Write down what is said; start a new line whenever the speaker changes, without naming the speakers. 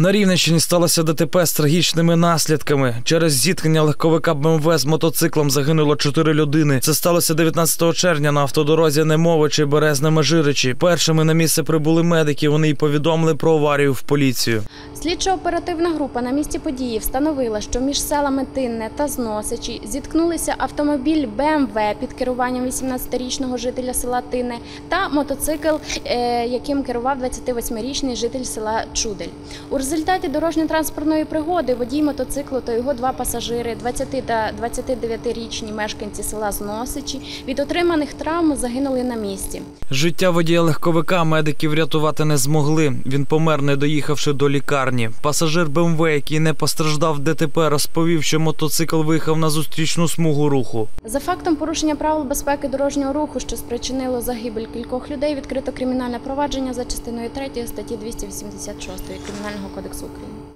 На Рівненщині сталося ДТП з трагічними наслідками. Через зіткнення легковика БМВ з мотоциклом загинуло чотири людини. Це сталося 19 червня на автодорозі Немовичі Березне Межиричі. Першими на місце прибули медики. Вони й повідомили про аварію в поліцію.
Слідчо-оперативна група на місці події встановила, що між селами Тинне та Зносичі зіткнулися автомобіль БМВ під керуванням 18-річного жителя села Тинне та мотоцикл, е, яким керував 28-річний житель села Чудель. Результаті дорожньо-транспортної пригоди водій мотоциклу та його два пасажири, 20 та 29-річні мешканці села Зносичі, від отриманих травм загинули на місці.
Життя водія легковика медики врятувати не змогли. Він помер, не доїхавши до лікарні. Пасажир БМВ, який не постраждав ДТП, розповів, що мотоцикл виїхав на зустрічну смугу руху.
За фактом порушення правил безпеки дорожнього руху, що спричинило загибель кількох людей, відкрито кримінальне провадження за частиною 3 статті 286 Кримінального кодексу України.